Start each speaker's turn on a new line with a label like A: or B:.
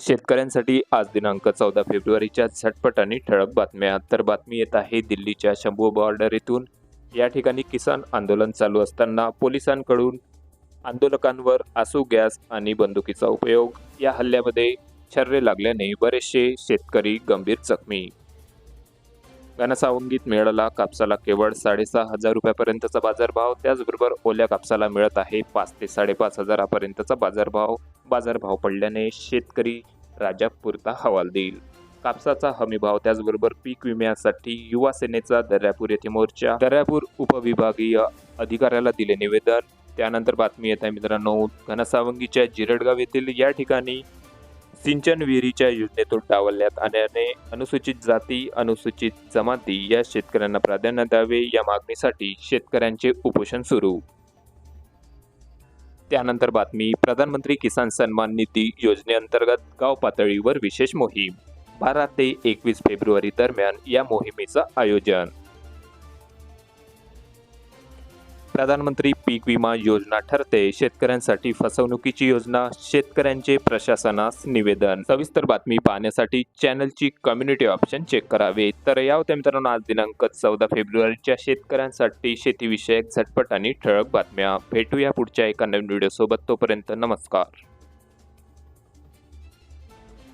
A: शेतकऱ्यांसाठी आज दिनांक चौदा फेब्रुवारीच्या झटपट आणि ठळक बातम्या. तर बातमी येत आहे दिल्लीच्या शंभू बॉर्डर येथून. या ठिकाणी किसान आंदोलन चालू असताना पोलिसांकडून आंदोलकांवर आसू गॅस आणि बंदुकीचा उपयोग. या हल्ल्यामध्ये छर्रे लागल्याने बरेचसे शेतकरी गंभीर जखमी. घनसावंगीत मिळाला. कापसाला केवळ साडेसहा हजार रुपयापर्यंतचा बाजारभाव. त्याचबरोबर ओल्या कापसाला मिळत आहे पाच ते साडेपाच हजारापर्यंतचा बाजारभाव. बाजारभाव पडल्याने शेतकरी राजापुरता हवाल देईल. कापसाचा हमीभाव त्याचबरोबर पीक विम्यासाठी युवा सेनेचा दर्यापूर येथे मोर्चा. दर्यापूर उपविभागीय अधिकाऱ्याला दिले निवेदन. त्यानंतर बातमी येत आहे मित्रांनो घनसावंगीच्या जिरडगाव येथील या ठिकाणी सिंचन विहिरीच्या योजनेतून डावलण्यात आल्याने अनुसूचित जाती अनुसूचित जमाती या शेतकऱ्यांना प्राधान्य द्यावे या मागणीसाठी शेतकऱ्यांचे उपोषण सुरू. त्यानंतर बातमी प्रधानमंत्री किसान सन्मान निधी योजनेअंतर्गत गाव पातळीवर विशेष मोहीम बारा ते एकवीस फेब्रुवारी दरम्यान या मोहिमेचं आयोजन. प्रधानमंत्री पीक विमा योजना ठरते. शेतकऱ्यांसाठी फसवणुकीची योजना शेतकऱ्यांचे प्रशासनास निवेदन. सविस्तर बातमी पाहण्यासाठी चॅनलची कम्युनिटी ऑप्शन चेक करावे. तर या होत्या मित्रांनो आज दिनांक चौदा फेब्रुवारीच्या शेतकऱ्यांसाठी शेतीविषयक झटपट आणि ठळक बातम्या. भेटूया पुढच्या एका नवीन व्हिडिओ सोबत. तोपर्यंत नमस्कार.